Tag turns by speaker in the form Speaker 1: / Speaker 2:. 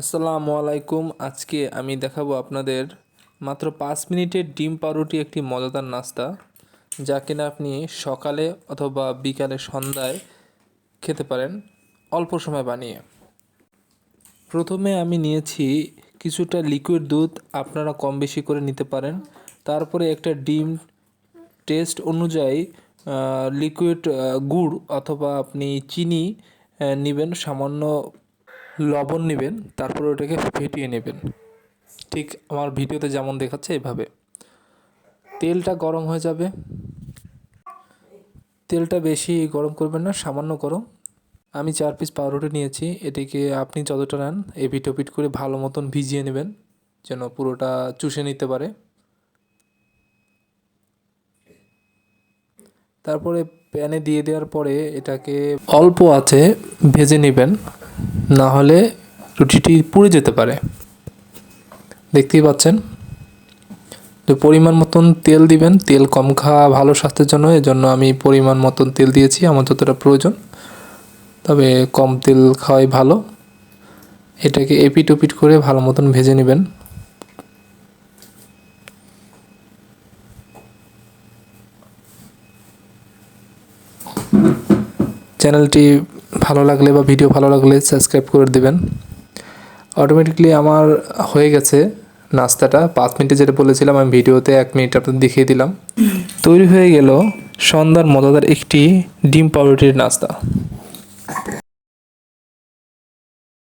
Speaker 1: আসসালামু আলাইকুম। আজকে আমি দেখাবো আপনাদের মাত্র পাঁচ মিনিটের ডিম পাউরুটি একটি মজাদার নাস্তা, যা কিনা আপনি সকালে অথবা বিকালে সন্ধ্যায় খেতে পারেন অল্প সময় বানিয়ে। প্রথমে আমি নিয়েছি কিছুটা লিকুইড দুধ, আপনারা কম বেশি করে নিতে পারেন। তারপরে একটা ডিম টেস্ট অনুযায়ী লিকুইড গুড় অথবা আপনি চিনি নেবেন, সামান্য লবণ নেবেন, তারপরে ওটাকে ফেটিয়ে নেবেন। ঠিক আমার ভিডিওতে যেমন দেখাচ্ছে এভাবে। তেলটা গরম হয়ে যাবে। তেলটা বেশি গরম করবেন না, সামান্য গরম। আমি চার পিস পাউরুটি নিয়েছি, এটিকে আপনি যতটা নেন এপিট ওপিট করে ভালো মতন ভিজিয়ে নেবেন, যেন পুরোটা চুষে নিতে পারে। তারপরে প্যানে দিয়ে দেওয়ার পরে এটাকে অল্প আছে ভেজে নেবেন। না হলে রুটিটি পুড়ে যেতে পারে। দেখতেই পাচ্ছেন? তো পরিমাণ মতন তেল দিবেন, তেল কম খাওয়া ভালো স্বাস্থ্যের জন্য, এজন্য আমি পরিমাণ মতন তেল দিয়েছি, আমার যতটা প্রয়োজন। তবে কম তেল খাওয়াই ভালো। এটাকে এপিট ওপিট করে ভালো মতন ভেজে নেবেন। চ্যানেলটি ভালো লাগলে বা ভিডিও ভালো লাগলে সাবস্ক্রাইব করে দেবেন। অটোমেটিকলি আমার হয়ে গেছে নাস্তাটা। পাঁচ মিনিটে যেটা বলেছিলাম, আমি ভিডিওতে এক মিনিট আপনাদের দেখিয়ে দিলাম। তৈরি হয়ে গেল সন্ধ্যার মজাদার একটি ডিম পাউরুটির নাস্তা।